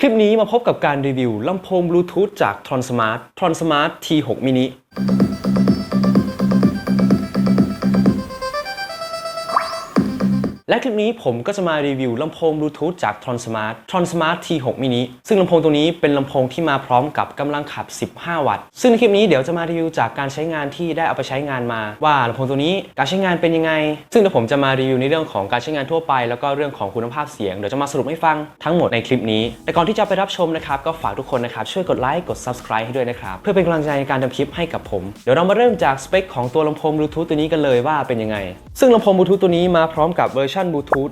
คลิปนี้มาพบกับการรีวิวลำโพงบลูทูธจาก Tron Smart Tron Smart T6 mini และคลิปนี้ผมก็จะมารีวิวลำโพงบลูทูธจาก Tron Smart Tron Smart T6 mini ซึ่งลำโพงตัวนี้เป็นลำโพงที่มาพร้อมกับกำลังขับ 15 วัตต์ ซึ่งในคลิปนี้เดี๋ยวจะมารีวิวจากการใช้งานที่ได้เอาไปใช้งานมา ว่าลำโพงตัวนี้การใช้งานเป็นยังไง ซึ่งเดี๋ยวผมจะมารีวิวในเรื่องของการใช้งานทั่วไป แล้วก็เรื่องของคุณภาพเสียง เดี๋ยวจะมาสรุปให้ฟังทั้งหมดในคลิปนี้ แต่ก่อนที่จะไปรับชมนะครับก็ฝากทุกคนนะครับช่วยกดไลค์กด subscribe ให้ด้วยนะครับเพื่อเป็นกำลังใจในการทำคลิปให้กับผม เดี๋ยวเรามาเริ่มจากสเปคของตัวลำโพงบลูทูธตัวนี้กันเลยว่าเป็นยังไงซึ่งลำโพงบลูทูธตัวนี้มาพร้อมกับเวอร์ชนบลูทูธ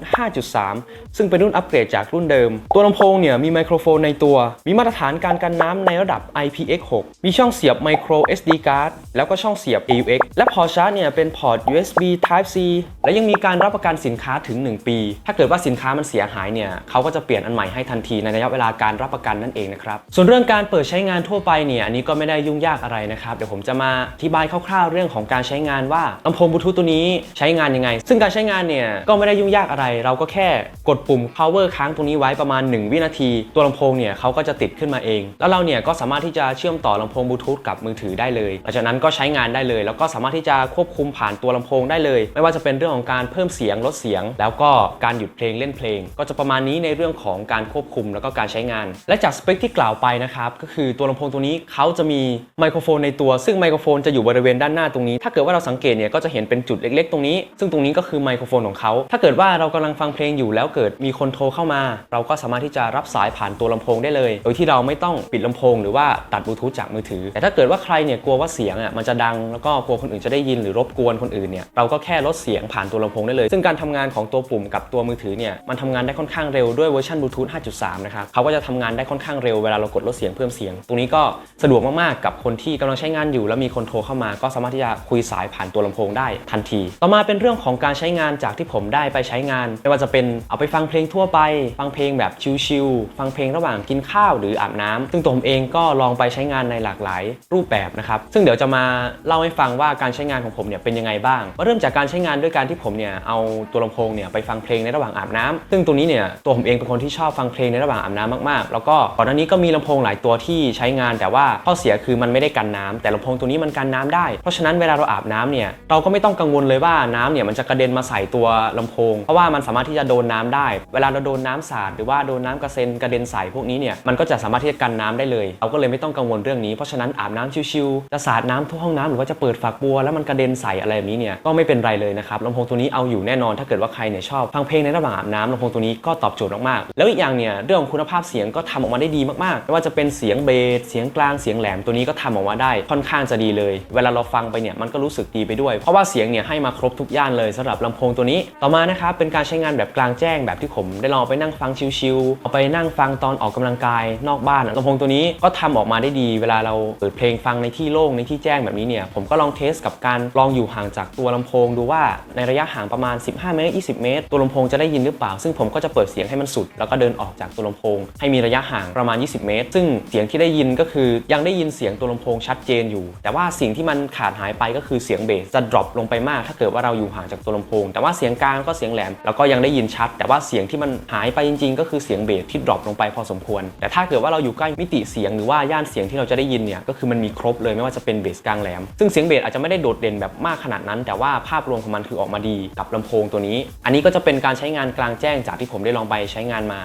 5.3 ซึ่งเป็นรุ่นอัปเกรดจากรุ่นเดิม ตัวลำโพงเนี่ยมีไมโครโฟนในตัว มีมาตรฐานการกันน้ำในระดับ IPX6 มีช่องเสียบ micro SD card แล้วก็ช่องเสียบ AUX และพอร์ชาร์จเนี่ยเป็นพอร์ต USB Type C และยังมีการรับประกันสินค้าถึง 1 ปี ถ้าเกิดว่าสินค้ามันเสียหายเนี่ยเขาก็จะเปลี่ยนอันใหม่ให้ทันทีในระยะเวลาการรับประกันนั่นเองนะครับ ส่วนเรื่องการเปิดใช้งานทั่วไปเนี่ยอันนี้ก็ไม่ได้ยุ่งยากอะไรนะครับ เดี๋ยวผมจะมาอธิบายคร่าวๆเรื่องของการใช้งานว่าลำโพงบลูทูธตัวนี้ใช้งานยังไง ซึ่งการใช้งานเนี่ยก็ไม่ได้ยุ่งยากอะไร เราก็แค่กดปุ่ม power ค้างตรงนี้ไว้ประมาณ 1 วินาที ตัวลำโพงเนี่ยเขาก็จะติดขึ้นมาเอง แล้วเราเนี่ยก็สามารถที่จะเชื่อมต่อลำโพงบลูทูธกับมือถือได้เลยหลังจากนั้นก็ใช้งานได้เลย แล้วก็สามารถที่จะควบคุมผ่านตัวลำโพงได้เลย ไม่ว่าจะเป็นเรื่องของการเพิ่มเสียงลดเสียง แล้วก็การหยุดเพลงเล่นเพลง ก็จะประมาณนี้ในเรื่องของการควบคุมแล้วก็การใช้งาน และจากสเปคที่กล่าวไปนะครับก็คือตัวลำโพงตัวนี้เขาจะมีไมโครโฟนในตัว ซึ่งไมโครโฟนจะอยู่บริเวณด้านหน้าตรงนี้ ถ้าเกิดว่าเราสังเกตเนี่ยก็จะเห็นเป็นจุดเล็กๆ ตรงนี้ ซึ่งตรงนี้ก็คือไมโครโฟนของเขาถ้าเกิดิดว่าเรากำลังฟังเพลงอยู่แล้วเกิดมีคนโทรเข้ามา เราก็สามารถที่จะรับสายผ่านตัวลำโพงได้เลย โดยที่เราไม่ต้องปิดลำโพงหรือว่าตัดบลูทูธจากมือถือ แต่ถ้าเกิดว่าใครเนี่ยกลัวว่าเสียงอะมันจะดังแล้วก็กลัวคนอื่นจะได้ยินหรือรบกวนคนอื่นเนี่ยเราก็แค่ลดเสียงผ่านตัวลำโพงได้เลย ซึ่งการทำงานของตัวปุ่มกับตัวมือถือเนี่ยมันทำงานได้ค่อนข้างเร็วด้วยเวอร์ชันบลูทูธ5.3 นะครับเขาก็จะทำงานได้ค่อนข้างเร็วเวลาเรากดลดเสียงเพิ่มเสียง ตรงนี้ก็สะดวกมากๆกับคนที่กำลังใช้งานอยู่ แล้วมีคนโทรเข้ามา ก็สามารถที่จะคุยสายผ่านตัวลำโพงได้ทันที ต่อมาเป็นเรื่องของการใช้งานจากที่ผมได้ไปใช้งาน ไม่ว่าจะเป็นเอาไปฟังเพลงทั่วไป ฟังเพลงแบบชิลๆฟังเพลงระหว่างกินข้าวหรืออาบน้ำซึ่งตัวผมเองก็ลองไปใช้งานในหลากหลายรูปแบบนะครับซึ่งเดี๋ยวจะมาเล่าให้ฟังว่าการใช้งานของผมเนี่ยเป็นยังไงบ้างมาเริ่มจากการใช้งานด้วยการที่ผมเนี่ยเอาตัวลำโพงเนี่ยไปฟังเพลงในระหว่างอาบน้ำซึ่งตัวนี้เนี่ยตัวผมเองเป็นคนที่ชอบฟังเพลงในระหว่างอาบน้ำมากๆ แล้วก็ก่อนหน้านี้ก็มีลำโพงหลายตัวที่ใช้งาน แต่ว่าข้อเสียคือมันไม่ได้กันน้ำแต่ลำโพงตัวนี้มันกันน้ำได้ เพราะฉะนั้นเวลาเราอาบน้ำเนี่ยเราก็ไม่ต้องกังวลเลยว่าน้ำเนี่ยมันจะกระเด็นมาใส่ตัวลำโพง เพราะว่ามันสามารถที่จะโดนน้ำได้ เวลาเราโดนน้ำสาดหรือว่าโดนน้ำกระเซ็นกระเด็นใส่พวกนี้เนี่ยมันก็จะสามารถที่จะกันน้ำได้เลยเราก็เลยไม่ต้องกังวลเรื่องนี้เพราะฉะนั้นอาบน้ำชิวๆจะสาดน้ำทั่วห้องน้ำหรือว่าจะเปิดฝักบัวแล้วมันกระเด็นใส่อะไรแบบนี้เนี่ยก็ไม่เป็นไรเลยนะครับลำโพงตัวนี้เอาอยู่แน่นอนถ้าเกิดว่าใครเนี่ยชอบฟังเพลงในระหว่างอาบน้ำลำโพงตัวนี้ก็ตอบโจทย์มากๆแล้วอีกอย่างเนี่ยเรื่องของคุณภาพเสียงก็ทำออกมาได้ดีมากๆไม่ว่าจะเป็นเสียงเบสเสียงกลางเสียงแหลมตัวนี้ก็ทำออกมาได้ค่อนข้างจะดีเลย เวลาเราฟังไปเนี่ยมันก็รู้สึกดีไปด้วย เพราะว่าเสียงเนี่ยให้มาครบทุกย่านเลยสำหรับลำโพงตัวนี้ ต่อมานะครับเป็นการใช้งานแบบกลางแจ้งแบบที่ผม ได้ลองเอาไปนั่งฟังชิลๆเอาไปนั่งฟังตอนออกกำลังกายนอกบ้านลำโพงตัวนี้ก็ทำออกมาได้ดี เวลาเราเปิดเพลงฟังในที่โล่งในที่แจ้งแบบนี้เนี่ยผมก็ลองเทสกับการลองอยู่ห่างจากตัวลำโพง ดูว่าในระยะห่างประมาณ 15 เมตร 20 เมตร ตัวลำโพงจะได้ยินหรือเปล่า ซึ่งผมก็จะเปิดเสียงให้มันสุด แล้วก็เดินออกจากตัวลำโพง ให้มีระยะห่างประมาณ 20 เมตร ซึ่งเสียงที่ได้ยินก็คือยังได้ยินเสียงตัวลำโพงชัดเจนอยู่ แต่ว่าสิ่งที่มันขาดหายไปก็คือเสียงเบสจะดรอปลงไปมาก ถ้าเกิดว่าเราอยู่ห่างจากตัวลำโพง แต่ว่าเสียงกลางก็เสียงแหลม แล้วก็ยังได้ยินชัด แต่ว่าเสียงที่มันหายไปจริง ๆ ก็คือเสียงเบสที่ดรอปลงไปพอสมควร แต่ถ้าเกิดว่าเราอยู่ใกล้มิติเสียงหรือว่าย่านเสียงที่เราจะได้ยินเนี่ยก็คือมันมีครบเลยไม่ว่าจะเป็นเบสกลางแหลม ซึ่งเสียงเบสอาจจะไม่ได้โดดเด่นแบบมากขนาดนั้น แต่ว่าภาพรวมของมันคือออกมาดีกับลำโพงตัวนี้ อันนี้ก็จะเป็นการใช้งานกลางแจ้งจากที่ผมได้ลองไปใช้งานมา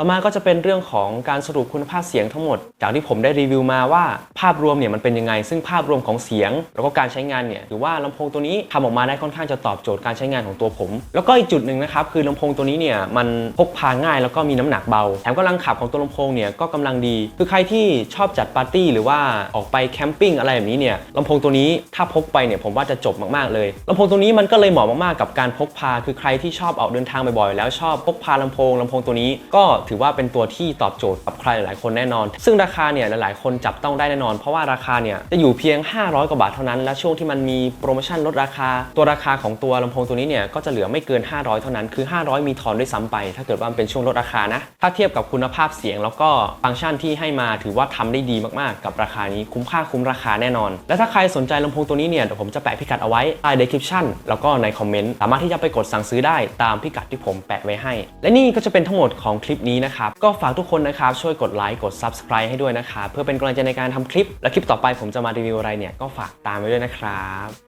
ต่อมาก็จะเป็นเรื่องของการสรุปคุณภาพเสียงทั้งหมด จากที่ผมได้รีวิวมาว่าภาพรวมเนี่ยมันเป็นยังไง ซึ่งภาพรวมของเสียง แล้วก็การใช้งานเนี่ยหรือว่าลำโพงตัวนี้ทำออกมาได้ค่อนข้างจะตอบโจทย์การใช้งานของตัวผม แล้วก็อีกจุดหนึ่งนะครับคือลำโพงตัวนี้เนี่ยมันพกพาง่ายแล้วก็มีน้ำหนักเบาแถมกำลังขับของตัวลำโพงเนี่ยก็กำลังดี คือใครที่ชอบจัดปาร์ตี้หรือว่าออกไปแคมปิ้งอะไรแบบนี้เนี่ยลำโพงตัวนี้ถ้าพกไปเนี่ยผมว่าจะจบมากๆเลยลำโพงตัวนี้มันก็เลยเหมาะมากๆกับการพกพา คือใครที่ชอบออกเดินทางบ่อยๆแล้วชอบพกพาลำโพงลำโพงตัวนี้ก็ถือว่าเป็นตัวที่ตอบโจทย์กับใครหลายคนแน่นอน ซึ่งราคาเนี่ยหลายๆ คนจับต้องได้แน่นอน เพราะว่าราคาเนี่ยจะอยู่เพียง 500 กว่าบาทเท่านั้น และช่วงที่มันมีโปรโมชั่นลดราคา ตัวราคาของตัวลำโพงตัวนี้เนี่ยก็จะเหลือไม่เกิน 500 เท่านั้น คือ 500 มีทอนด้วยซ้ำไป ถ้าเกิดว่ามันเป็นช่วงลดราคานะ ถ้าเทียบกับคุณภาพเสียงแล้วก็ฟังก์ชันที่ให้มาถือว่าทำได้ดีมากๆ กับราคานี้คุ้มค่าคุ้มราคาแน่นอน และถ้าใครสนใจลำโพงตัวนี้เนี่ยเดี๋ยวผมจะแปะพิกัดเอาไว้ใต้ description แล้วก็ในคอมเมนต์สามารถที่จะไปกดสั่งซื้อได้ตามพิกัดที่ผมแปะไว้ให้ และนี่ก็จะเป็นทั้งหมดของคลิปนี้นะครับ ก็ฝากทุกคนนะครับช่วยกดไลค์กด subscribe ให้ด้วยนะครับเพื่อเป็นกำลังใจในการทำคลิป และคลิปต่อไปผมจะมารีวิวอะไรเนี่ยก็ฝากตามไว้ด้วยนะครับ